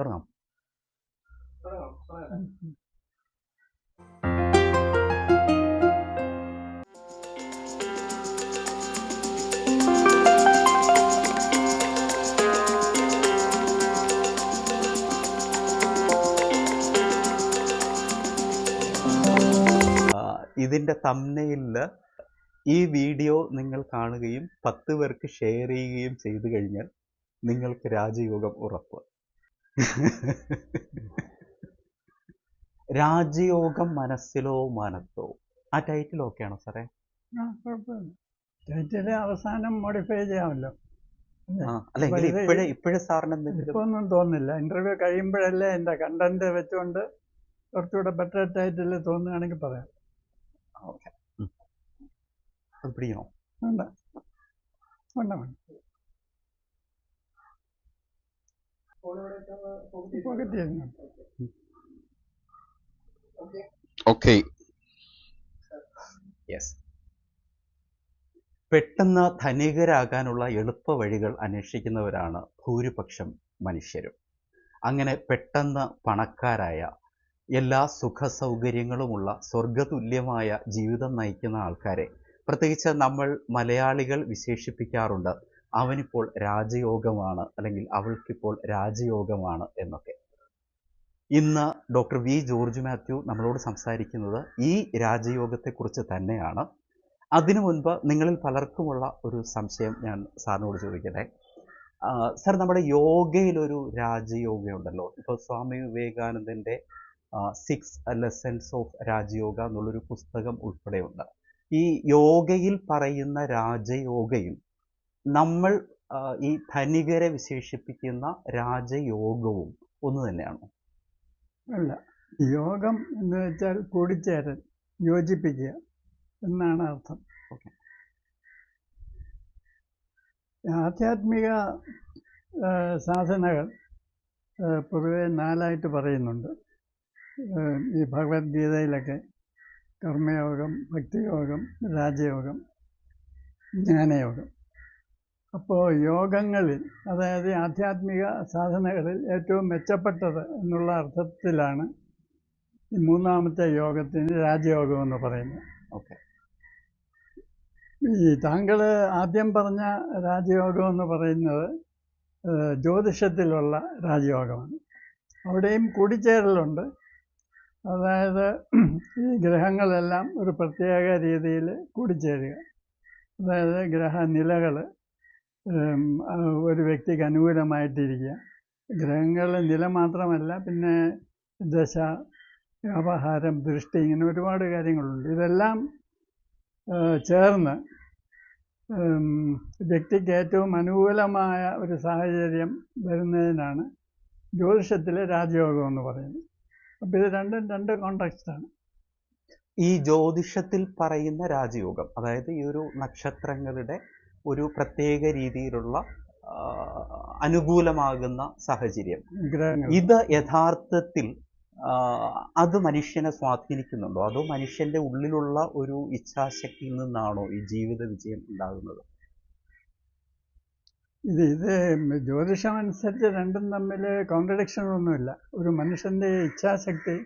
തുടങ്ങാം. ഇതിന്റെ ഇതിന്റെ തമ്മനയിൽ ഈ വീഡിയോ നിങ്ങൾ കാണുകയും പത്ത് പേർക്ക് ഷെയർ ചെയ്യുകയും ചെയ്തു കഴിഞ്ഞാൽ നിങ്ങൾക്ക് രാജയോഗം ഉറപ്പ്. രാജയോഗം മനസ്സിലോ മനത്തോ. ആ ടൈറ്റിൽ ഓക്കെയാണോ സാറേ? ടൈറ്റിൽ അവസാനം മോഡിഫൈ ചെയ്യാമല്ലോ. ഇപ്പൊന്നും തോന്നില്ല ഇന്റർവ്യൂ കഴിയുമ്പോഴല്ലേ എന്റെ കണ്ടന്റ് വെച്ചുകൊണ്ട് കുറച്ചുകൂടെ ബെറ്റർ ടൈറ്റിൽ തോന്നുകയാണെങ്കിൽ പറയാം. ഓക്കെ പിടിക്കണോ? വേണ്ട. വേണ്ട വേണ്ട പോക്കറ്റ് ചെയ്യുന്നു ഓക്കെ. യെസ് പെട്ടെന്ന് ധനികരാകാനുള്ള എളുപ്പ വഴികൾ അന്വേഷിക്കുന്നവരാണ് ഭൂരിപക്ഷം മനുഷ്യരും. അങ്ങനെ പെട്ടെന്ന് പണക്കാരായ എല്ലാ സുഖ സൗകര്യങ്ങളുമുള്ള സ്വർഗതുല്യമായ ജീവിതം നയിക്കുന്ന ആൾക്കാരെ പ്രത്യേകിച്ച് നമ്മൾ മലയാളികൾ വിശേഷിപ്പിക്കാറുണ്ട്. അവനിപ്പോൾ രാജയോഗമാണ് അല്ലെങ്കിൽ അവൾക്കിപ്പോൾ രാജയോഗമാണ് എന്നൊക്കെ. ഇന്ന് ഡോക്ടർ വി ജോർജ് മാത്യു നമ്മളോട് സംസാരിക്കുന്നത് ഈ രാജയോഗത്തെക്കുറിച്ച് തന്നെയാണ്. അതിനു മുൻപ് നിങ്ങളിൽ പലർക്കുമുള്ള ഒരു സംശയം ഞാൻ സാറിനോട് ചോദിക്കട്ടെ. സാർ നമ്മുടെ യോഗയിലൊരു രാജയോഗയുണ്ടല്ലോ. ഇപ്പോൾ സ്വാമി വിവേകാനന്ദന്റെ സിക്സ് ലെസൺസ് ഓഫ് രാജയോഗ എന്നുള്ളൊരു പുസ്തകം ഉൾപ്പെടെയുണ്ട്. ഈ യോഗയിൽ പറയുന്ന രാജയോഗയും നമ്മൾ ഈ ധനികരെ വിശേഷിപ്പിക്കുന്ന രാജയോഗവും ഒന്ന് തന്നെയാണോ? അല്ല യോഗം എന്ന് വെച്ചാൽ കൂടിച്ചേരൽ യോജിപ്പിക്കുക എന്നാണ് അർത്ഥം. ആധ്യാത്മിക സാധനകൾ പൊതുവെ നാലായിട്ട് പറയുന്നുണ്ട്. ഈ ഭഗവത്ഗീതയിലൊക്കെ കർമ്മയോഗം ഭക്തിയോഗം രാജയോഗം ജ്ഞാനയോഗം. അപ്പോൾ യോഗങ്ങളിൽ അതായത് ആധ്യാത്മിക സാധനകളിൽ ഏറ്റവും മെച്ചപ്പെട്ടത് എന്നുള്ള അർത്ഥത്തിലാണ് ഈ മൂന്നാമത്തെ യോഗത്തിന് രാജയോഗം എന്ന് പറയുന്നത്. ഓക്കെ. ഈ താങ്കൾ ആദ്യം പറഞ്ഞ രാജയോഗം എന്ന് പറയുന്നത് ജ്യോതിഷത്തിലുള്ള രാജയോഗമാണ്. അവിടെയും കൂടിച്ചേരലുണ്ട്. അതായത് ഈ ഗ്രഹങ്ങളെല്ലാം ഒരു പ്രത്യേക രീതിയിൽ കൂടിച്ചേരുക. അതായത് ഗ്രഹനിലകൾ ഒരു വ്യക്തിക്ക് അനുകൂലമായിട്ടിരിക്കുക. ഗ്രഹങ്ങളുടെ നില മാത്രമല്ല പിന്നെ ദശ വ്യവഹാരം ദൃഷ്ടി ഇങ്ങനെ ഒരുപാട് കാര്യങ്ങളുണ്ട്. ഇതെല്ലാം ചേർന്ന് വ്യക്തിക്ക് ഏറ്റവും അനുകൂലമായ ഒരു സാഹചര്യം വരുന്നതിനാണ് ജ്യോതിഷത്തിലെ രാജയോഗം എന്ന് പറയുന്നത്. അപ്പം ഇത് രണ്ടും രണ്ട് കോണ്ടാക്സ്റ്റാണ് ഈ ജ്യോതിഷത്തിൽ പറയുന്ന രാജയോഗം അതായത് ഈ ഒരു നക്ഷത്രങ്ങളുടെ ഒരു പ്രത്യേക രീതിയിലുള്ള അനുകൂലമാകുന്ന സാഹചര്യം. ഇത് യഥാർത്ഥത്തിൽ അത് മനുഷ്യനെ സ്വാധീനിക്കുന്നുണ്ടോ? അതോ മനുഷ്യന്റെ ഉള്ളിലുള്ള ഒരു ഇച്ഛാശക്തിയിൽ നിന്നാണോ ഈ ജീവിത വിജയം ഉണ്ടാകുന്നത്? ഇത് ഇത് ജ്യോതിഷം അനുസരിച്ച് രണ്ടും തമ്മിൽ കോൺട്രഡിക്ഷൻ ഒന്നുമില്ല. ഒരു മനുഷ്യന്റെ ഇച്ഛാശക്തി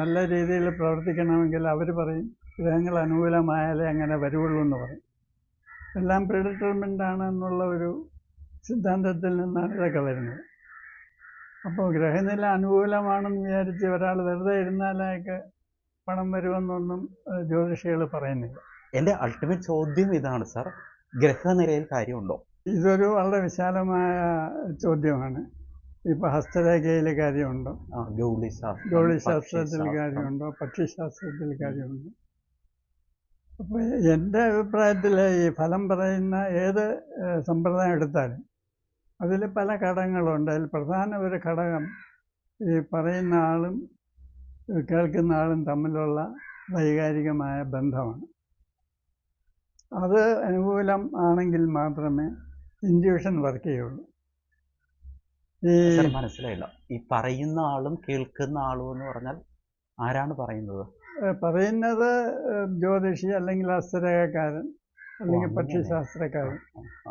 നല്ല രീതിയിൽ പ്രവർത്തിക്കണമെങ്കിൽ അവർ പറയും ഗ്രഹങ്ങൾ അനുകൂലമായാലേ അങ്ങനെ വരുള്ളൂ എന്ന് പറയും. എല്ലാം പ്രിഡിറ്റർമെന്റ് ആണ് എന്നുള്ള ഒരു സിദ്ധാന്തത്തിൽ നിന്നാണ് ഇതൊക്കെ വരുന്നത്. അപ്പോൾ ഗ്രഹനില അനുകൂലമാണെന്ന് വിചാരിച്ച് ഒരാൾ വെറുതെ ഇരുന്നാലൊക്കെ പണം വരുമെന്നൊന്നും ജ്യോതിഷികൾ പറയുന്നില്ല. എന്റെ അൾട്ടിമേറ്റ് ചോദ്യം ഇതാണ് സാർ ഗ്രഹനിലയിൽ കാര്യമുണ്ടോ? ഇതൊരു വളരെ വിശാലമായ ചോദ്യമാണ്. ഇപ്പോൾ ഹസ്തരേഖയിൽ കാര്യമുണ്ടോ? ഗൗളിശാസ്ത്രത്തിൽ കാര്യമുണ്ടോ? പക്ഷിശാസ്ത്രത്തിൽ കാര്യമുണ്ടോ? അപ്പോൾ എന്റെ അഭിപ്രായത്തിൽ ഈ ഫലം പറയുന്ന ഏത് സമ്പ്രദായം എടുത്താലും അതിൽ പല ഘടകങ്ങളുണ്ട്. അതിൽ പ്രധാന ഒരു ഘടകം ഈ പറയുന്ന ആളും കേൾക്കുന്ന ആളും തമ്മിലുള്ള വൈകാരികമായ ബന്ധമാണ്. അത് അനുകൂലം ആണെങ്കിൽ മാത്രമേ ഇൻഡ്യൂഷൻ വർക്ക് ചെയ്യുള്ളൂ. ഈ മനസ്സിലായില്ല. ഈ പറയുന്ന ആളും കേൾക്കുന്ന ആളും എന്ന് പറഞ്ഞാൽ ആരാണ് പറയുന്നത്? പറയുന്നത് ജ്യോതിഷി അല്ലെങ്കിൽ അസ്ത്രകാരൻ അല്ലെങ്കിൽ. പക്ഷിശാസ്ത്രക്കാരൻ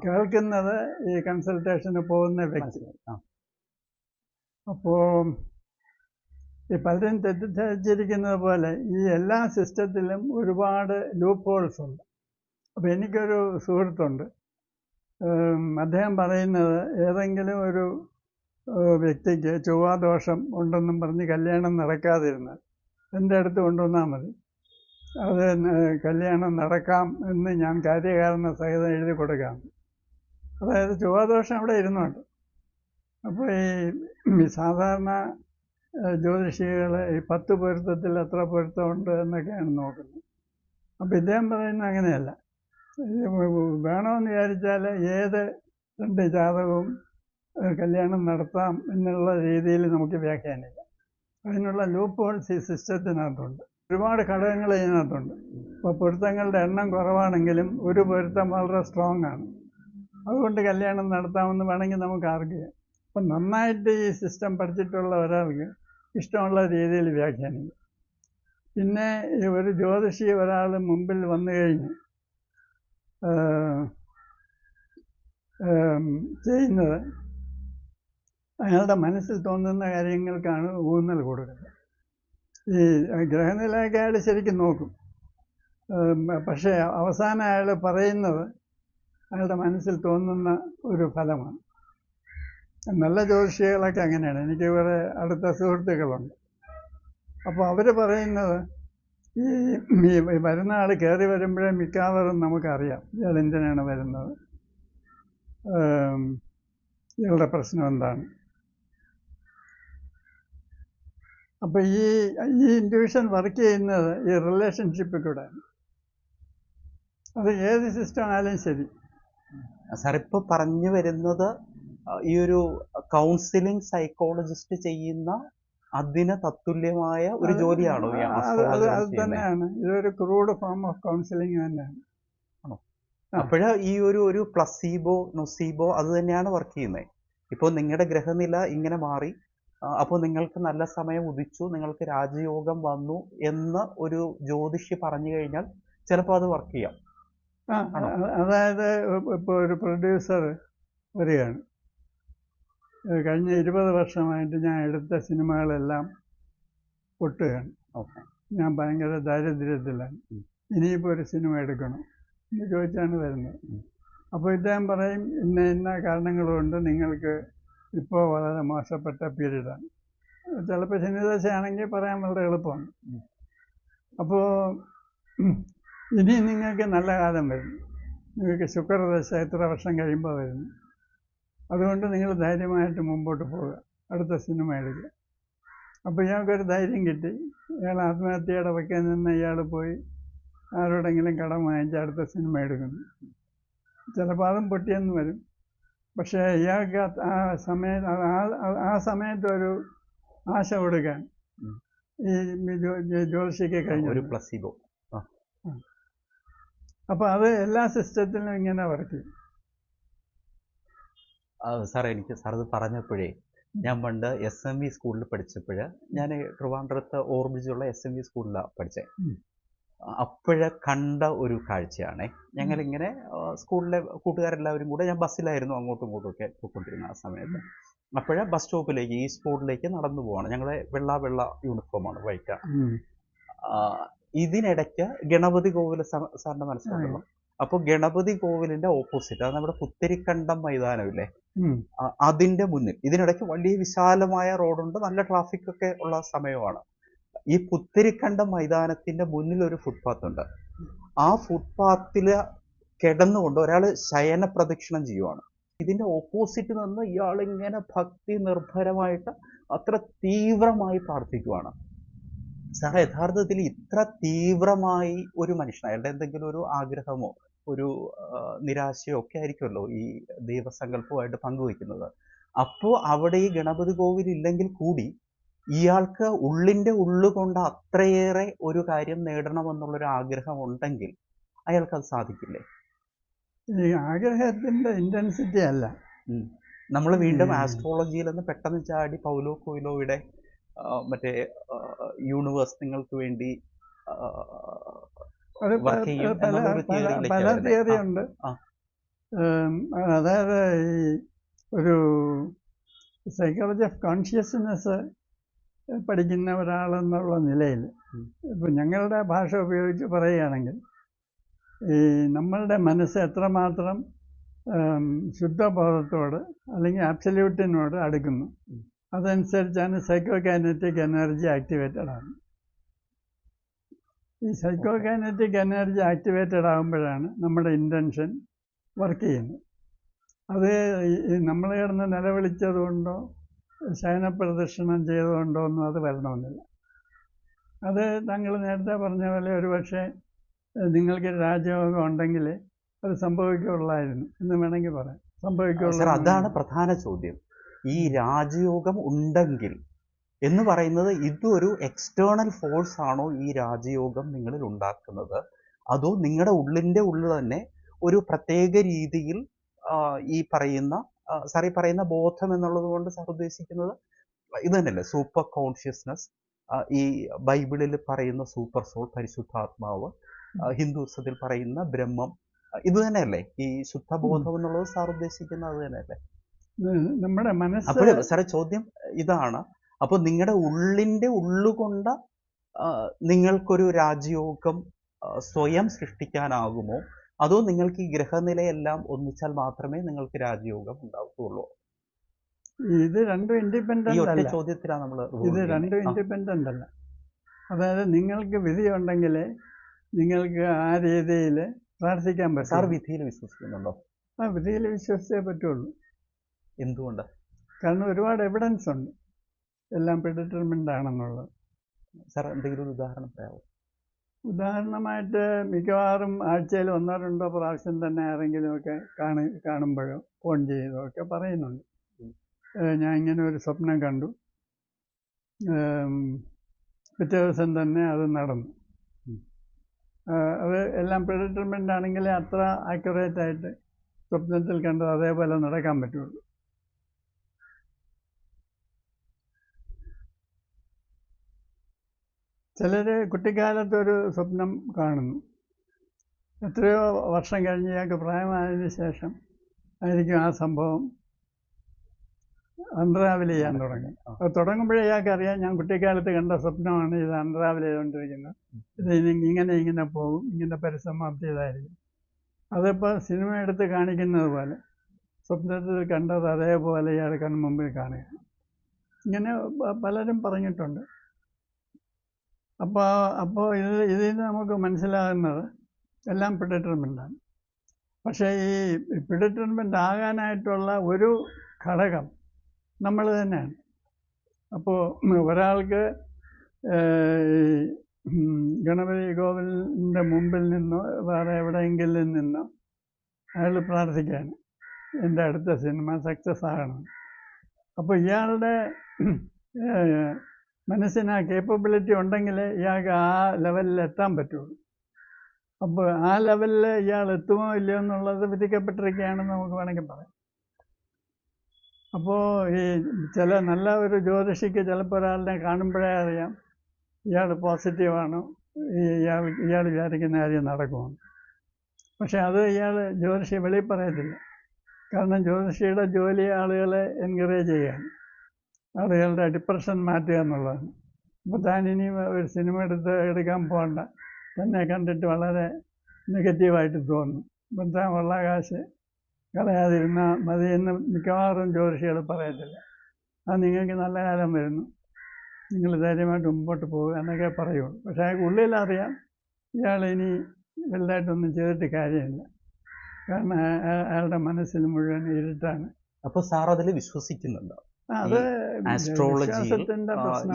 കേൾക്കുന്നത് ഈ കൺസൾട്ടേഷന് പോകുന്ന വ്യക്തി. അപ്പോ അപ്പോൾ ഈ പലരും തെറ്റിദ്ധരിച്ചിരിക്കുന്നത് പോലെ ഈ എല്ലാ സിസ്റ്റത്തിലും ഒരുപാട് ലൂപ്പ് ഹോൾസ് ഉണ്ട്. അപ്പോൾ എനിക്കൊരു സുഹൃത്തുണ്ട്. അദ്ദേഹം പറയുന്നത് ഏതെങ്കിലും ഒരു വ്യക്തിക്ക് ചൊവ്വാദോഷം ഉണ്ടെന്നും പറഞ്ഞ് കല്യാണം നടക്കാതിരുന്നാൽ എന്റെ അടുത്ത് കൊണ്ടുവന്നാൽ മതി. അത് കല്യാണം നടക്കാം എന്ന് ഞാൻ കാര്യകാരണ സഹിതം എഴുതി കൊടുക്കാം. അതായത് ചൊവ്വാദോഷം അവിടെ ഇരുന്നുണ്ട്. അപ്പോൾ ഈ സാധാരണ ജ്യോതിഷികൾ ഈ പത്ത് പൊരുത്തത്തിൽ എത്ര പൊരുത്തമുണ്ട് എന്നൊക്കെയാണ് നോക്കുന്നത്. അപ്പോൾ ഇദ്ദേഹം പറയുന്നത് അങ്ങനെയല്ല. വേണമെന്ന് വിചാരിച്ചാൽ ഏത് രണ്ട് ജാതകവും കല്യാണം നടത്താം എന്നുള്ള രീതിയിൽ നമുക്ക് വ്യാഖ്യാനിക്കാം. അതിനുള്ള ലൂപ്പ് ഹോൾസ് ഈ സിസ്റ്റത്തിനകത്തുണ്ട് ഒരുപാട് ഘടകങ്ങൾ ഇതിനകത്തുണ്ട്. ഇപ്പോൾ പൊരുത്തങ്ങളുടെ എണ്ണം കുറവാണെങ്കിലും ഒരു പൊരുത്തം വളരെ സ്ട്രോങ് ആണ്. അതുകൊണ്ട് കല്യാണം നടത്താമെന്ന് വേണമെങ്കിൽ നമുക്ക് ആർഗ്യം അപ്പം നന്നായിട്ട് ഈ സിസ്റ്റം പഠിച്ചിട്ടുള്ള ഒരാൾക്ക് ഇഷ്ടമുള്ള രീതിയിൽ വ്യാഖ്യാനിക്കും. പിന്നെ ഒരു ജ്യോതിഷി ഒരാൾ മുമ്പിൽ വന്നു കഴിഞ്ഞ് ചെയ്യുന്നത് അയാളുടെ മനസ്സിൽ തോന്നുന്ന കാര്യങ്ങൾക്കാണ് ഊന്നൽ കൊടുക്കുന്നത്. ഈ ഗ്രഹനിലയൊക്കെ അയാൾ ശരിക്കും നോക്കും. പക്ഷേ അവസാനം അയാൾ പറയുന്നത് അയാളുടെ മനസ്സിൽ തോന്നുന്ന ഒരു ഫലമാണ്. നല്ല ജ്യോതിഷികളൊക്കെ അങ്ങനെയാണ്. എനിക്ക് വേറെ അടുത്ത സുഹൃത്തുക്കളുണ്ട്. അപ്പോൾ അവർ പറയുന്നത് ഈ വരുന്ന ആൾ കയറി വരുമ്പോഴേ മിക്കവാറും നമുക്കറിയാം ഇയാൾ എന്തിനാണ് വരുന്നത്. ഇയാളുടെ പ്രശ്നം എന്താണ്? അപ്പോൾ ഈ ഈ ഇൻഡ്യൂഷൻ വർക്ക് ചെയ്യുന്നത് ഈ റിലേഷൻഷിപ്പിൽ കൂടെയാണ് അത് ഏത് സിസ്റ്റം ആയാലും ശരി. സാർ ഇപ്പോൾ പറഞ്ഞു വരുന്നത് ഈ ഒരു കൗൺസിലിംഗ് സൈക്കോളജിസ്റ്റ് ചെയ്യുന്ന അതിന് തത്തുല്യമായ ഒരു ജോലിയാണോ അത്? തന്നെയാണ്. ഇതൊരു ക്രൂഡ് ഫോം ഓഫ് കൗൺസിലിംഗ് തന്നെയാണ്. അപ്പോഴ് ഈ ഒരു ഒരു പ്ലസീബോ നൊസീബോ അത് തന്നെയാണ് വർക്ക് ചെയ്യുന്നത്. ഇപ്പോൾ നിങ്ങളുടെ ഗ്രഹനില ഇങ്ങനെ മാറി. അപ്പോൾ നിങ്ങൾക്ക് നല്ല സമയം ഉദിച്ചു നിങ്ങൾക്ക് രാജയോഗം വന്നു എന്ന് ഒരു ജ്യോതിഷി പറഞ്ഞു കഴിഞ്ഞാൽ ചിലപ്പോൾ അത് വർക്ക് ചെയ്യാം. അതായത് ഇപ്പോൾ ഒരു പ്രൊഡ്യൂസർ വരികയാണ്. കഴിഞ്ഞ ഇരുപത് വർഷമായിട്ട് ഞാൻ എടുത്ത സിനിമകളെല്ലാം പൊട്ടുകയാണ്. ഞാൻ ഭയങ്കര ദാരിദ്ര്യത്തിലാണ്. ഇനിയിപ്പോൾ ഒരു സിനിമ എടുക്കണം എന്ന് ചോദിച്ചാണ് വരുന്നത്. അപ്പോൾ ഇദ്ദേഹം പറയും ഇന്ന ഇന്ന കാരണങ്ങളുകൊണ്ട് നിങ്ങൾക്ക് ഇപ്പോൾ വളരെ മോശപ്പെട്ട പീരീഡാണ്. ചിലപ്പോൾ ശനിദശയാണെങ്കിൽ പറയാൻ വളരെ എളുപ്പമാണ്. അപ്പോൾ ഇനി നിങ്ങൾക്ക് നല്ല കാലം വരും നിങ്ങൾക്ക് ശുക്രദശ എത്ര വർഷം കഴിയുമ്പോൾ വരുന്നു. അതുകൊണ്ട് നിങ്ങൾ ധൈര്യമായിട്ട് മുമ്പോട്ട് പോവുക. അടുത്ത സിനിമ എടുക്കുക. അപ്പോൾ ഇയാൾക്കൊരു ധൈര്യം കിട്ടി. ഇയാൾ ആത്മഹത്യയുടെ വയ്ക്കാൻ നിന്ന് ഇയാൾ പോയി. ആരോടെങ്കിലും കടം വാങ്ങിച്ച് അടുത്ത സിനിമ എടുക്കുന്നു. ചിലപ്പോൾ അതും പൊട്ടിയെന്ന് വരും. പക്ഷേ ഇയാൾക്ക് ആ- സമയത്ത് ആ- സമയത്ത് ഒരു ആശ കൊടുക്കാൻ ഈ ജ്യോ- ജ്യോ- ജ്യോതിഷിക്ക് കഴിഞ്ഞു. ഒരു പ്ലസിബോ അപ്പോൾ അത് എല്ലാ സിസ്റ്റത്തിലും ഇങ്ങനെ വർക്ക് ചെയ്യും സാർ എനിക്ക് സാർ ഇത് പറഞ്ഞപ്പോഴേ ഞാൻ പണ്ട് എസ് എം വി സ്കൂളിൽ പഠിച്ചപ്പോൾ ഞാൻ ട്രിവാൻഡ്രത്ത് ഓർബിജുള്ള എസ് എം വി സ്കൂളിലാണ് പഠിച്ചത്. അപ്പോഴ് കണ്ട ഒരു കാഴ്ചയാണ്. ഞങ്ങളിങ്ങനെ ഇങ്ങനെ സ്കൂളിലെ കൂട്ടുകാരെല്ലാവരും കൂടെ ഞാൻ ബസ്സിലായിരുന്നു അങ്ങോട്ടും ഇങ്ങോട്ടും ഒക്കെ പോയിക്കൊണ്ടിരുന്ന ആ സമയത്ത്. അപ്പോഴേ ബസ് സ്റ്റോപ്പിലേക്ക് ഈ സ്കൂളിലേക്ക് നടന്നു പോവാണ്. ഞങ്ങളെ വെള്ള വെള്ള യൂണിഫോമാണ് വൈറ്റ ഇതിനിടയ്ക്ക് ഗണപതി കോവിൽ സാറിന്റെ മനസ്സിലാണല്ലോ അപ്പോൾ ഗണപതി കോവിലിന്റെ ഓപ്പോസിറ്റ് അത് നമ്മുടെ പുത്തരിക്കണ്ടം മൈതാനമില്ലേ. ആ, അതിന്റെ മുന്നിൽ ഇതിനിടയ്ക്ക് വലിയ വിശാലമായ റോഡുണ്ട് നല്ല ട്രാഫിക് ഒക്കെ ഉള്ള സമയമാണ്. ഈ പുത്തിരിക്കണ്ട മൈതാനത്തിന്റെ മുന്നിൽ ഒരു ഫുട്പാത്ത് ഉണ്ട്. ആ ഫുട്പാത്തിൽ കിടന്നുകൊണ്ട് ഒരാൾ ശയന പ്രദക്ഷിണം ചെയ്യുവാണ്. ഇതിന്റെ ഓപ്പോസിറ്റ് നിന്ന് ഇയാൾ ഇങ്ങനെ ഭക്തി നിർഭരമായിട്ട് അത്ര തീവ്രമായി പ്രാർത്ഥിക്കുവാണ്. സാർ യഥാർത്ഥത്തിൽ ഇത്ര തീവ്രമായി ഒരു മനുഷ്യൻ അയാളുടെ എന്തെങ്കിലും ഒരു ആഗ്രഹമോ ഒരു നിരാശയോ ഒക്കെ ആയിരിക്കുമല്ലോ ഈ ദൈവസങ്കല്പവുമായിട്ട് പങ്കുവയ്ക്കുന്നത്. അപ്പോൾ അവിടെ ഈ ഗണപതി കോവിൽ ഇല്ലെങ്കിൽ കൂടി ഇയാൾക്ക് ഉള്ളിന്റെ ഉള്ളുകൊണ്ട് അത്രയേറെ ഒരു കാര്യം നേടണമെന്നുള്ളൊരു ആഗ്രഹം ഉണ്ടെങ്കിൽ അയാൾക്ക് അത് സാധിക്കില്ലേ? ഈ ആഗ്രഹത്തിന്റെ ഇന്റൻസിറ്റി അല്ല. നമ്മൾ വീണ്ടും. ആസ്ട്രോളജിയിൽ നിന്ന് പെട്ടെന്ന് ചാടി പൗലോ കൊയിലോയുടെ മറ്റേ യൂണിവേഴ്സ് നിങ്ങൾക്ക് വേണ്ടി പല തിയറി ഉണ്ട് അതായത് ഈ ഒരു സൈക്കോളജി ഓഫ് കോൺഷ്യസ്നെസ് പഠിക്കുന്ന ഒരാളെന്നുള്ള നിലയിൽ. ഇപ്പം ഞങ്ങളുടെ ഭാഷ ഉപയോഗിച്ച് പറയുകയാണെങ്കിൽ ഈ നമ്മളുടെ മനസ്സ് എത്രമാത്രം ശുദ്ധബോധത്തോട് അല്ലെങ്കിൽ ആബ്സല്യൂട്ടിനോട് അടുക്കുന്നു. അതനുസരിച്ചാണ് സൈക്കോ കൈനറ്റിക് എനർജി ആക്ടിവേറ്റഡ് ആകുന്നത് ഈ സൈക്കോ കൈനറ്റിക് എനർജി ആക്ടിവേറ്റഡ് ആകുമ്പോഴാണ് നമ്മുടെ ഇന്റൻഷൻ വർക്ക് ചെയ്യുന്നത്. അത് നമ്മൾ കിടന്ന് നിലവിളിച്ചത് കൊണ്ടോ ശയനപ്രദർശനം ചെയ്തുകൊണ്ടോ ഒന്നും അത് വരണമെന്നില്ല. അത് താങ്കൾ നേരത്തെ പറഞ്ഞ പോലെ ഒരു പക്ഷേ നിങ്ങൾക്ക് രാജയോഗം ഉണ്ടെങ്കിൽ അത് സംഭവിക്കുള്ളായിരുന്നു എന്ന് വേണമെങ്കിൽ പറയാം. സംഭവിക്കുള്ള അതാണ് പ്രധാന ചോദ്യം. ഈ രാജയോഗം ഉണ്ടെങ്കിൽ എന്ന് പറയുന്നത് ഇതൊരു എക്സ്റ്റേണൽ ഫോഴ്സ് ആണോ ഈ രാജയോഗം നിങ്ങളിൽ ഉണ്ടാക്കുന്നത്? അതോ നിങ്ങളുടെ ഉള്ളിന്റെ ഉള്ളിൽ തന്നെ ഒരു പ്രത്യേക രീതിയിൽ ഈ പറയുന്ന ഈ പറയുന്ന ബോധം എന്നുള്ളത് കൊണ്ട് സാർ ഉദ്ദേശിക്കുന്നത് ഇത് തന്നെയല്ലേ സൂപ്പർ കോൺഷ്യസ്നസ് ഈ ബൈബിളിൽ പറയുന്ന സൂപ്പർ സോൾ പരിശുദ്ധാത്മാവ് ഹിന്ദുസത്തിൽ പറയുന്ന ബ്രഹ്മം ഇത് തന്നെയല്ലേ ഈ ശുദ്ധബോധം എന്നുള്ളത് സാർ ഉദ്ദേശിക്കുന്നത് അത് തന്നെയല്ലേ? നമ്മുടെ മനസ്സ് അപ്പോൾ സാറേ ചോദ്യം ഇതാണ് അപ്പൊ നിങ്ങളുടെ ഉള്ളിന്റെ ഉള്ളുകൊണ്ട് നിങ്ങൾക്കൊരു രാജയോഗം സ്വയം സൃഷ്ടിക്കാനാകുമോ? അതോ നിങ്ങൾക്ക് ഈ ഗ്രഹനിലയെല്ലാം ഒന്നിച്ചാൽ മാത്രമേ നിങ്ങൾക്ക് രാജയോഗം ഉണ്ടാവുകയുള്ളൂ ഇത് രണ്ടും ഇൻഡിപെൻഡന്റ് ചോദ്യത്തിലാണ് നമ്മൾ ഇത് രണ്ടും ഇൻഡിപെൻഡന്റ് അല്ല. അതായത് നിങ്ങൾക്ക് വിധി വിധിയുണ്ടെങ്കിൽ നിങ്ങൾക്ക് ആ രീതിയിൽ പ്രാർത്ഥിക്കാൻ സാർ പറ്റും വിധിയിൽ വിശ്വസിക്കുന്നുണ്ടോ? ആ വിധിയിൽ വിശ്വസിച്ചേ പറ്റുള്ളൂ. എന്തുകൊണ്ട്? കാരണം ഒരുപാട് എവിഡൻസ് ഉണ്ട്. എല്ലാം പ്രിഡിറ്റർമെന്റ് ആണെന്നുള്ളത്. സാർ എന്തെങ്കിലും ഒരു ഉദാഹരണം പറയാമോ ഉദാഹരണമായിട്ട് മിക്കവാറും ആഴ്ചയിൽ ഒന്നോ രണ്ടോ പ്രാവശ്യം തന്നെ ആരെങ്കിലുമൊക്കെ കാണി കാണുമ്പോഴോ ഫോൺ ചെയ്തോ ഒക്കെ പറയുന്നുണ്ട്. ഞാൻ ഇങ്ങനെ ഒരു സ്വപ്നം കണ്ടു. പിറ്റേ ദിവസം തന്നെ അത് നടന്നു. അത് എല്ലാം പ്രിഡിറ്റർമെന്റ് ആണെങ്കിൽ അത്ര ആക്യുറേറ്റ് ആയിട്ട് സ്വപ്നത്തിൽ കണ്ടത് അതേപോലെ നടക്കാൻ പറ്റുള്ളൂ. ചിലർ കുട്ടിക്കാലത്ത് ഒരു സ്വപ്നം കാണുന്നു. എത്രയോ വർഷം കഴിഞ്ഞ് ഇയാൾക്ക് പ്രായമായതിന് ശേഷം ആയിരിക്കും ആ സംഭവം. അൺട്രാവൽ ചെയ്യാൻ തുടങ്ങി. അത് തുടങ്ങുമ്പോഴേ ഇയാൾക്ക് അറിയാം ഞാൻ കുട്ടിക്കാലത്ത് കണ്ട സ്വപ്നമാണ് ഇത് അൺട്രാവൽ ചെയ്തുകൊണ്ടിരിക്കുന്നത്. ഇത് ഇനി ഇങ്ങനെ ഇങ്ങനെ പോകും ഇങ്ങനെ പരിസമാപ്തി ഇതായിരിക്കും. അതിപ്പോൾ സിനിമ എടുത്ത് കാണിക്കുന്നത് പോലെ സ്വപ്നത്തിൽ കണ്ടത് അതേപോലെ ഇയാൾ കൺമുമ്പിൽ കാണുക ഇങ്ങനെ പലരും പറഞ്ഞിട്ടുണ്ട്. അപ്പോൾ അപ്പോൾ ഇത് ഇതിൽ നിന്ന് നമുക്ക് മനസ്സിലാകുന്നത് എല്ലാം പ്രിഡിറ്റർമെന്റാണ് പക്ഷേ ഈ പ്രിഡിറ്റർമെന്റ് ആകാനായിട്ടുള്ള ഒരു ഘടകം നമ്മൾ തന്നെയാണ്. അപ്പോൾ ഒരാൾക്ക് ഗണപതി ഗോവിലിന്റെ മുമ്പിൽ നിന്നോ വേറെ എവിടെയെങ്കിലും നിന്നോ അയാൾ പ്രാർത്ഥിക്കുകയാണ് എന്റെ അടുത്ത സിനിമ സക്സസ് ആകണം. അപ്പോൾ ഇയാളുടെ മനസ്സിന് ആ കേപ്പബിലിറ്റി ഉണ്ടെങ്കിൽ ഇയാൾക്ക് ആ ലെവലിൽ എത്താൻ പറ്റുള്ളൂ. അപ്പോൾ ആ ലെവലിൽ ഇയാൾ എത്തുമോ ഇല്ലയോ എന്നുള്ളത് വിധിക്കപ്പെട്ടിരിക്കുകയാണെന്ന് നമുക്ക് വേണമെങ്കിൽ പറയാം. അപ്പോൾ ഈ ചില നല്ല ഒരു ജ്യോതിഷിക്ക് ചിലപ്പോൾ ഒരാളിനെ കാണുമ്പോഴേ അറിയാം ഇയാൾ പോസിറ്റീവാണ് ഈ ഇയാൾ ഇയാൾ വിചാരിക്കുന്ന കാര്യം നടക്കുമെന്ന് പക്ഷെ അത് ഇയാൾ ജ്യോതിഷി വെളിയിൽ പറയത്തില്ല. കാരണം ജ്യോതിഷിയുടെ ജോലി ആളുകളെ എൻകറേജ് ചെയ്യാണ് ആളുകളുടെ ഡിപ്രഷൻ മാറ്റുക എന്നുള്ളതാണ്. അപ്പോൾ താൻ ഇനി ഒരു സിനിമ എടുത്ത് എടുക്കാൻ പോകണ്ട. തന്നെ കണ്ടിട്ട് വളരെ നെഗറ്റീവായിട്ട് തോന്നുന്നു അപ്പം താൻ ഉള്ള കാശ് കളയാതിരുന്നാൽ മതി എന്ന് മിക്കവാറും ജ്യോതിഷികൾ പറയത്തില്ല. അത് നിങ്ങൾക്ക് നല്ല കാലം വരുന്നു. നിങ്ങൾ ധൈര്യമായിട്ട് മുമ്പോട്ട് പോകുക എന്നൊക്കെ പറയുള്ളൂ. പക്ഷേ അയാൾക്ക് ഉള്ളിലറിയാം ഇയാൾ ഇനി വലുതായിട്ടൊന്നും ചെയ്തിട്ട് കാര്യമില്ല. കാരണം അയ- അയ- അയാളുടെ മനസ്സിൽ മുഴുവൻ ഇരുട്ടാണ്. അപ്പോൾ സാർ അതിൽ വിശ്വസിക്കുന്നുണ്ട്? ആസ്ട്രോളജിയിൽ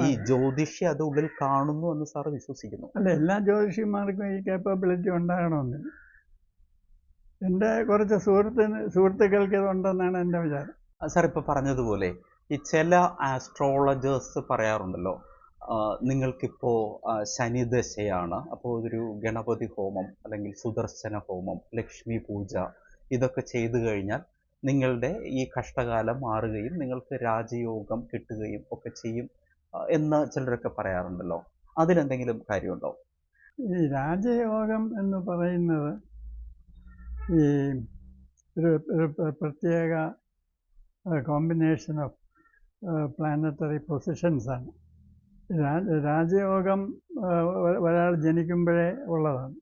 ഈ ജ്യോതിഷി അത് ഉള്ളിൽ കാണുന്നു എന്ന് സാർ വിശ്വസിക്കുന്നു. അല്ല എല്ലാ ജ്യോതിഷിമാർക്കും ഈ കേപ്പബിലിറ്റി ഉണ്ടാകണമെന്നില്ല എന്റെ കുറച്ച് സുഹൃത്തിന് സുഹൃത്തുക്കൾക്ക് ഇതുണ്ടെന്നാണ് എന്റെ വിചാരം. സാർ ഇപ്പൊ പറഞ്ഞതുപോലെ ഈ ചില ആസ്ട്രോളജേഴ്സ് പറയാറുണ്ടല്ലോ നിങ്ങൾക്കിപ്പോ ശനിദശയാണ് അപ്പോൾ ഒരു ഗണപതി ഹോമം അല്ലെങ്കിൽ സുദർശന ഹോമം ലക്ഷ്മി പൂജ ഇതൊക്കെ ചെയ്തു കഴിഞ്ഞാൽ നിങ്ങളുടെ ഈ കഷ്ടകാലം മാറുകയും നിങ്ങൾക്ക് രാജയോഗം കിട്ടുകയും ഒക്കെ ചെയ്യും എന്ന് ചിലരൊക്കെ പറയാറുണ്ടല്ലോ. അതിലെന്തെങ്കിലും കാര്യമുണ്ടോ? ഈ രാജയോഗം എന്ന് പറയുന്നത് ഈ ഒരു പ്രത്യേക കോമ്പിനേഷൻ ഓഫ് പ്ലാനറ്ററി പൊസിഷൻസാണ് രാജയോഗം ഒരാൾ ജനിക്കുമ്പോഴേ ഉള്ളതാണ്.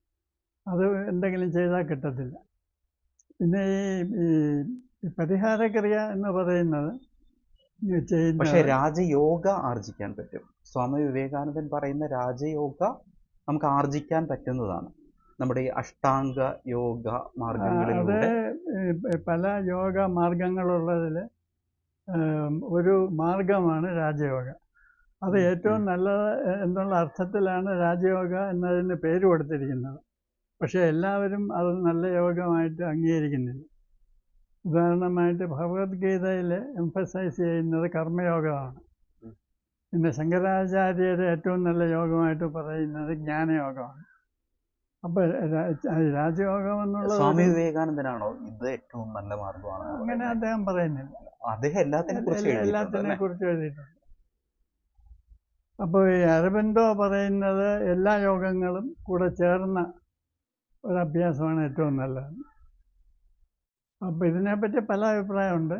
അത് എന്തെങ്കിലും ചെയ്താൽ കിട്ടത്തില്ല. പിന്നെ ഈ പരിഹാരക്രിയ എന്ന് പറയുന്നത് പക്ഷെ രാജയോഗ ആർജിക്കാൻ പറ്റും. സ്വാമി വിവേകാനന്ദൻ പറയുന്ന രാജയോഗ നമുക്ക് ആർജിക്കാൻ പറ്റുന്നതാണ്. നമ്മുടെ ഈ അഷ്ടാംഗ യോഗ മാർഗങ്ങളിലൂടെ. പല യോഗ മാർഗങ്ങളുള്ളതിൽ ഒരു മാർഗമാണ് രാജയോഗ. അത് ഏറ്റവും നല്ലത് എന്നുള്ള അർത്ഥത്തിലാണ് രാജയോഗ എന്നതിന് പേര് കൊടുത്തിരിക്കുന്നത്. പക്ഷേ എല്ലാവരും അത് നല്ല യോഗമായിട്ട് അംഗീകരിക്കുന്നില്ല. ഉദാഹരണമായിട്ട് ഭഗവത്ഗീതയിൽ എംഫസൈസ് ചെയ്യുന്നത് കർമ്മയോഗമാണ്. പിന്നെ ശങ്കരാചാര്യരെ ഏറ്റവും നല്ല യോഗമായിട്ട് പറയുന്നത് ജ്ഞാനയോഗമാണ്. അപ്പോൾ രാജയോഗം എന്നുള്ളത് സ്വാമി വിവേകാനന്ദനാണോ ഇത് ഏറ്റവും നല്ല മാർഗമാണ് അങ്ങനെ അദ്ദേഹം പറയുന്നില്ല. അദ്ദേഹം എല്ലാത്തിനെ കുറിച്ച് എല്ലാ- എല്ലാത്തിനെ കുറിച്ച് എഴുതിയിട്ടുണ്ട്. അപ്പോൾ ഈ അരബിന്ദോ പറയുന്നത് എല്ലാ യോഗങ്ങളും കൂടെ ചേർന്ന ഒരു അഭ്യാസമാണ് ഏറ്റവും നല്ലത്. അപ്പോൾ ഇതിനെപ്പറ്റി പല അഭിപ്രായമുണ്ട്.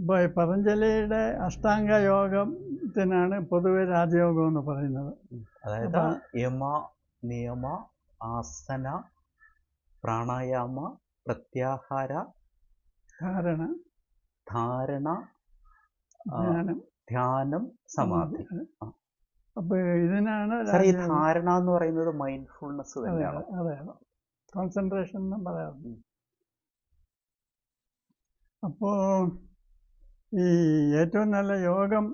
ഇപ്പോൾ പതഞ്ജലിയുടെ അഷ്ടാംഗ യോഗത്തിനാണ് പൊതുവെ രാജയോഗം എന്ന് പറയുന്നത്. അതായത് യമ നിയമ ആസന പ്രാണായാമ പ്രത്യാഹാര ധാരണ. ധാരണ ധ്യാനം. സമാധി. അപ്പൊ അപ്പോൾ ഇതിനാണ് ഈ. ധാരണ എന്ന് പറയുന്നത് മൈൻഡ്ഫുൾനെസ് തന്നെയാണ്? അതെ കോൺസെൻട്രേഷൻ എന്നും പറയാറുണ്ട്. അപ്പോൾ ഈ ഏറ്റവും നല്ല യോഗം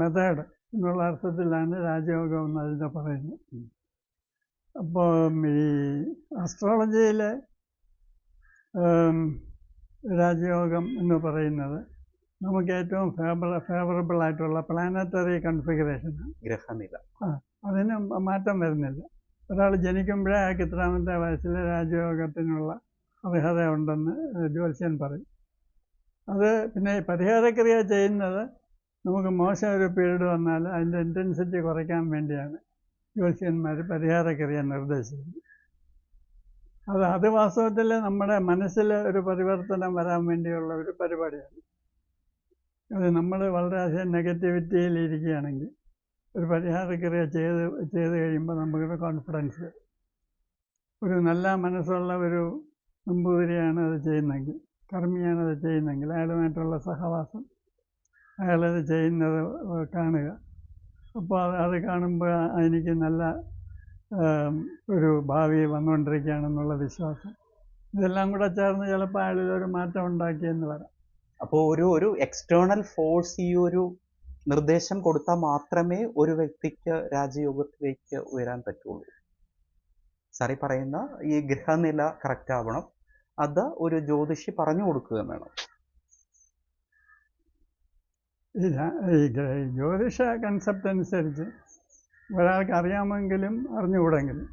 മെത്തേഡ് എന്നുള്ള അർത്ഥത്തിലാണ് രാജയോഗം എന്ന് അതിനെ പറയുന്നത്. അപ്പോൾ ഈ അസ്ട്രോളജിയിലെ രാജയോഗം എന്ന് പറയുന്നത് നമുക്ക് ഏറ്റവും ഫേവറ ഫേവറബിൾ ആയിട്ടുള്ള പ്ലാനറ്ററി കൺഫിഗറേഷൻ ഗ്രഹനില. അതിന് മാറ്റം വരുന്നില്ല. ഒരാൾ ജനിക്കുമ്പോഴേ അയാൾക്ക് ഇത്രാമത്തെ വയസ്സിൽ രാജയോഗത്തിനുള്ള അർഹത ഉണ്ടെന്ന് ജ്യോത്സ്യൻ പറയും. അത് പിന്നെ പരിഹാരക്രിയ ചെയ്യുന്നത് നമുക്ക് മോശം ഒരു പീരീഡ് വന്നാൽ അതിന്റെ ഇന്റൻസിറ്റി കുറയ്ക്കാൻ വേണ്ടിയാണ് ജ്യോത്സ്യന്മാർ പരിഹാരക്രിയ നിർദ്ദേശിക്കുന്നത്. അത് അത് വാസ്തവത്തിൽ നമ്മുടെ മനസ്സിൽ ഒരു പരിവർത്തനം വരാൻ വേണ്ടിയുള്ള ഒരു പരിപാടിയാണ്. അത് നമ്മൾ വളരെയധികം നെഗറ്റിവിറ്റിയിൽ ഇരിക്കുകയാണെങ്കിൽ ഒരു പരിഹാരക്രിയ ചെയ്ത് ചെയ്ത് കഴിയുമ്പോൾ നമുക്കൊരു കോൺഫിഡൻസ് ഒരു നല്ല മനസ്സുള്ള ഒരു നമ്പൂതിരിയാണ് അത് ചെയ്യുന്നതെങ്കിൽ കർമ്മിയാണ് അത് ചെയ്യുന്നതെങ്കിൽ അയാളുമായിട്ടുള്ള സഹവാസം അയാളത് ചെയ്യുന്നത് കാണുക. അപ്പോൾ അത് അത് കാണുമ്പോൾ എനിക്ക് നല്ല ഒരു ഭാവി വന്നുകൊണ്ടിരിക്കുകയാണെന്നുള്ള വിശ്വാസം. ഇതെല്ലാം കൂടെ ചേർന്ന് ചിലപ്പോൾ അയാളിൽ ഒരു മാറ്റം ഉണ്ടാക്കിയെന്ന് വരാം. അപ്പോൾ ഒരു ഒരു എക്സ്റ്റേണൽ ഫോഴ്സ് ഈ ഒരു നിർദ്ദേശം കൊടുത്താൽ മാത്രമേ ഒരു വ്യക്തിക്ക് രാജയോഗത്തിലേക്ക് ഉയരാൻ പറ്റുള്ളൂ. സാറി പറയുന്ന ഈ ഗ്രഹനില കറക്റ്റ് ആവണം. അത് ഒരു ജ്യോതിഷി പറഞ്ഞു കൊടുക്കുകയും വേണം. ഇല്ല ഈ ജ്യോതിഷ കൺസെപ്റ്റ് അനുസരിച്ച് ഒരാൾക്ക് അറിയാമെങ്കിലും അറിഞ്ഞുകൂടെങ്കിലും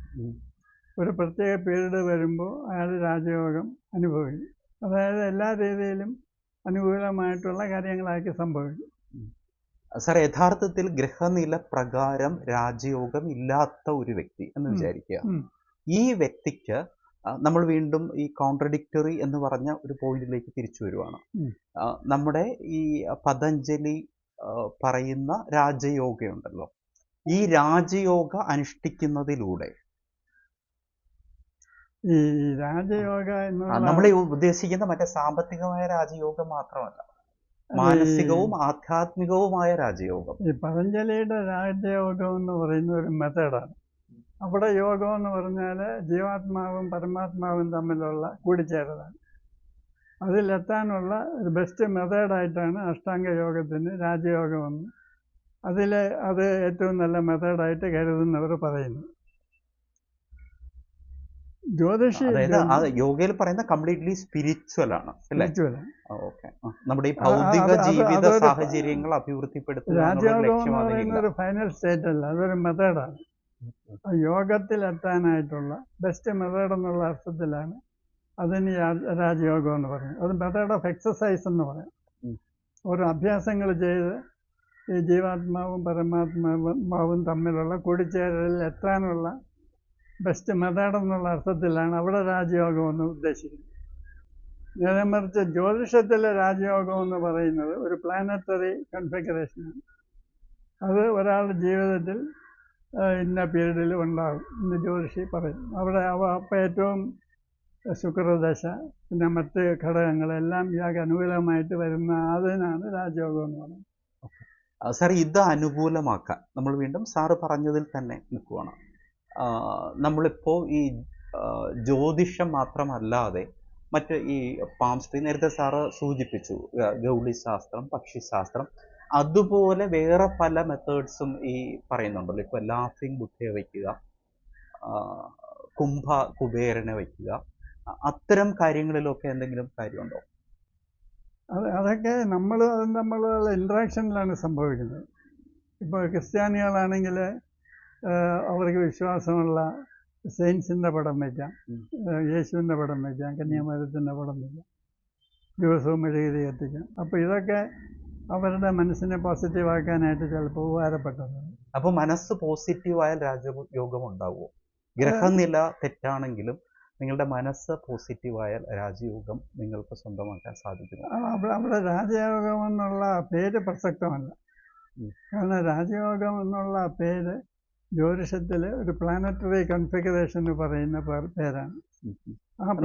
ഒരു പ്രത്യേക പീരീഡ് വരുമ്പോൾ അയാൾ രാജയോഗം അനുഭവിക്കും. അതായത് എല്ലാ രീതിയിലും അനുകൂലമായിട്ടുള്ള കാര്യങ്ങളാക്കി സംഭവിക്കും. സാർ യഥാർത്ഥത്തിൽ ഗ്രഹനില പ്രകാരം രാജയോഗം ഇല്ലാത്ത ഒരു വ്യക്തി എന്ന്. വിചാരിക്കുക. ഈ വ്യക്തിക്ക് നമ്മൾ വീണ്ടും ഈ കോൺട്രഡിക്ടറി എന്ന് പറഞ്ഞ ഒരു പോയിന്റിലേക്ക് തിരിച്ചു വരുവാണ്. നമ്മുടെ ഈ പതഞ്ജലി പറയുന്ന രാജയോഗയുണ്ടല്ലോ. ഈ രാജയോഗ അനുഷ്ഠിക്കുന്നതിലൂടെ ഈ രാജയോഗ നമ്മൾ ഉദ്ദേശിക്കുന്ന മറ്റേ സാമ്പത്തികമായ രാജയോഗം മാത്രമല്ല. മാനസികവും ആധ്യാത്മികവുമായ രാജയോഗം. ഈ പതഞ്ജലിയുടെ രാജയോഗം എന്ന് പറയുന്ന ഒരു മെത്തേഡാണ് അവിടെ യോഗം എന്ന് പറഞ്ഞാൽ ജീവാത്മാവും പരമാത്മാവും തമ്മിലുള്ള കൂടിച്ചേരലാണ്. അതിലെത്താനുള്ള ഒരു ബെസ്റ്റ് മെത്തേഡായിട്ടാണ് അഷ്ടാംഗ യോഗത്തിന് രാജയോഗമെന്ന്. അതിൽ അത് ഏറ്റവും നല്ല മെത്തേഡായിട്ട് കരുതുന്നവർ പറയുന്നു. ജ്യോതിഷി യോഗയിൽ പറയുന്ന കംപ്ലീറ്റ്ലി സ്പിരിച്വൽ ആണ് നമ്മുടെ ഈ ഭൗതിക ജീവിത സാഹചര്യങ്ങൾ അഭിവൃദ്ധിപ്പെടുത്തുക എന്നുള്ള രാജയോഗം എന്ന് പറയുന്ന ഒരു ഫൈനൽ സ്റ്റേറ്റ് അല്ല അതൊരു മെത്തേഡാണ് യോഗത്തിലെത്താനായിട്ടുള്ള ബെസ്റ്റ് മെത്തേഡ് എന്നുള്ള അർത്ഥത്തിലാണ് അതിന് രാജയോഗം എന്ന് പറയുന്നത്. അത് മെത്തേഡ് ഓഫ് എക്സസൈസ് എന്ന് പറയാം. ഓരോ അഭ്യാസങ്ങൾ ചെയ്ത് ഈ ജീവാത്മാവും പരമാത്മാവും തമ്മിലുള്ള കൂടിച്ചേരലിൽ എത്താനുള്ള ബെസ്റ്റ് മെത്തേഡ് എന്നുള്ള അർത്ഥത്തിലാണ് അവിടെ രാജയോഗം എന്ന് ഉദ്ദേശിക്കുന്നത്. നേരെ മറിച്ച് ജ്യോതിഷത്തിലെ രാജയോഗം എന്ന് പറയുന്നത് ഒരു പ്ലാനറ്ററി കൺഫിഗറേഷനാണ് അത് ഒരാളുടെ ജീവിതത്തിൽ ഇന്ന പീരീഡിൽ ഉണ്ടാകും എന്ന് ജ്യോതിഷി പറയും. അവിടെ അവ അപ്പം ഏറ്റവും ശുക്രദശ പിന്നെ മറ്റ് ഘടകങ്ങളെല്ലാം ഇയാൾക്ക് അനുകൂലമായിട്ട് വരുന്ന അതിനാണ് രാജയോഗം എന്ന് പറയുന്നത്. സാർ ഇത് അനുകൂലമാക്കാൻ നമ്മൾ വീണ്ടും സാറ് പറഞ്ഞതിൽ തന്നെ നിൽക്കുവാണ്. നമ്മളിപ്പോൾ ഈ ജ്യോതിഷം മാത്രമല്ലാതെ മറ്റ് ഈ പാംസ്ട്രി നേരത്തെ സാറ് സൂചിപ്പിച്ചു ഗൗളി ശാസ്ത്രം പക്ഷിശാസ്ത്രം അതുപോലെ വേറെ പല മെത്തേഡ്സും ഈ പറയുന്നുണ്ടല്ലോ. ഇപ്പോൾ ലാഫിംഗ് ബുദ്ധയെ വയ്ക്കുക കുംഭ കുബേരനെ വയ്ക്കുക അത്തരം കാര്യങ്ങളിലൊക്കെ എന്തെങ്കിലും കാര്യമുണ്ടോ? അത് അതൊക്കെ നമ്മൾ നമ്മൾ ഇൻട്രാക്ഷനിലാണ് സംഭവിക്കുന്നത്. ഇപ്പോൾ ക്രിസ്ത്യാനികളാണെങ്കിൽ അവർക്ക് വിശ്വാസമുള്ള സെയിൻസിന്റെ പടം വയ്ക്കാം യേശുവിന്റെ പടം വയ്ക്കാം കന്യാമരത്തിന്റെ പടം വയ്ക്കാം ദിവസവും മെഴുകുതിരി കത്തിക്കാം. അപ്പോൾ ഇതൊക്കെ അവരുടെ മനസ്സിനെ പോസിറ്റീവാക്കാനായിട്ട് ചിലപ്പോൾ ഉപകാരപ്പെട്ടതാണ്. അപ്പോൾ മനസ്സ് പോസിറ്റീവായാൽ രാജയോഗം ഉണ്ടാവുമോ ഗ്രഹനില തെറ്റാണെങ്കിലും നിങ്ങളുടെ മനസ്സ് പോസിറ്റീവായാൽ രാജയോഗം നിങ്ങൾക്ക് സ്വന്തമാക്കാൻ സാധിക്കും അവിടെ രാജയോഗം എന്നുള്ള പേര് പ്രസക്തമല്ല. കാരണം രാജയോഗം എന്നുള്ള പേര് ജ്യോതിഷത്തിൽ ഒരു പ്ലാനറ്ററി കൺഫിഗറേഷൻ എന്ന് പറയുന്ന പേരാണ്.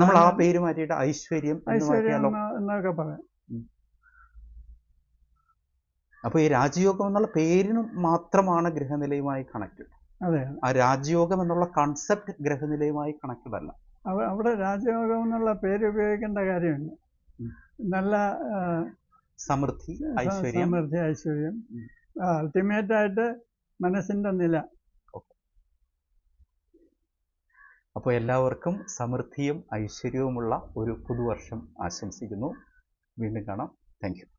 നമ്മൾ ആ പേര് മാറ്റിയിട്ട് ഐശ്വര്യം ഐശ്വര്യം എന്നൊക്കെ പറയാം. അപ്പോൾ ഈ രാജയോഗം എന്നുള്ള പേരിന് മാത്രമാണ് ഗ്രഹനിലയുമായി കണക്റ്റഡ്. അതെ. ആ രാജയോഗം എന്നുള്ള കൺസെപ്റ്റ് ഗ്രഹനിലയുമായി കണക്റ്റഡ് അല്ല. അവ- അവിടെ രാജയോഗം എന്നുള്ള പേര് ഉപയോഗിക്കേണ്ട കാര്യമില്ല. നല്ല സമൃദ്ധി ഐശ്വര്യം. സമൃദ്ധി ഐശ്വര്യം. അൾട്ടിമേറ്റ് ആയിട്ട് മനസ്സിന്റെ നില. അപ്പോൾ എല്ലാവർക്കും സമൃദ്ധിയും ഐശ്വര്യവുമുള്ള ഒരു പുതുവർഷം ആശംസിക്കുന്നു. വീണ്ടും കാണാം. Thank you.